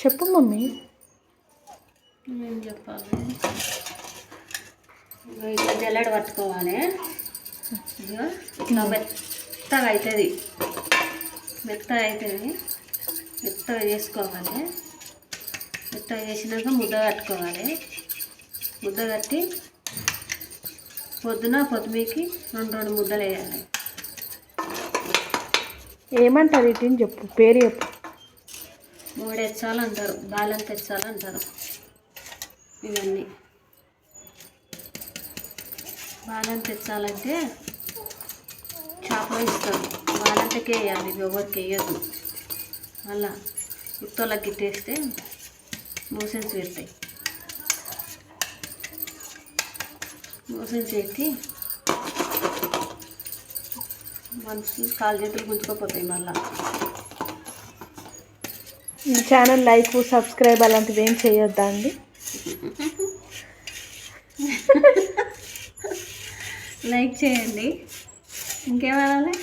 చెప్పు మమ్మీ. ఏం చెప్పాలి. ఇట్లా జల్లెడ పట్టుకోవాలి. ఇట్లా మెత్తగా అవుతుంది మెత్తగా అవుతుంది మెత్తగా చేసుకోవాలి. మెత్తగా చేసినాక ముద్ద కట్టుకోవాలి. ముద్ద కట్టి పొద్దున పొద్దుమీకి రెండు రెండు ముద్దలు వేయాలి. ఏమంటారు ఇటీని చెప్పు పేరు చెప్పు. మూడు ఎచ్చాలు అంటారు బాలం తెచ్చాలు అంటారు ఇవన్నీ. బాలం తెచ్చాలంటే చేపలు ఇస్తారు. బాలంతకే వేయాలి ఎవరికి వేయద్దు. మళ్ళా ఉత్తోళ్ళకి గిట్టేస్తే మోసన్స్ పెడతాయి. మోసన్స్ పెట్టి మనిషి కాలు చేతులు గుంజుకోపోతాయి మళ్ళా. ఛానల్ లైక్ సబ్స్క్రైబ్ అలాంటివి ఏం చేయొద్దా అండి లైక్ చేయండి ఇంకేమనాలి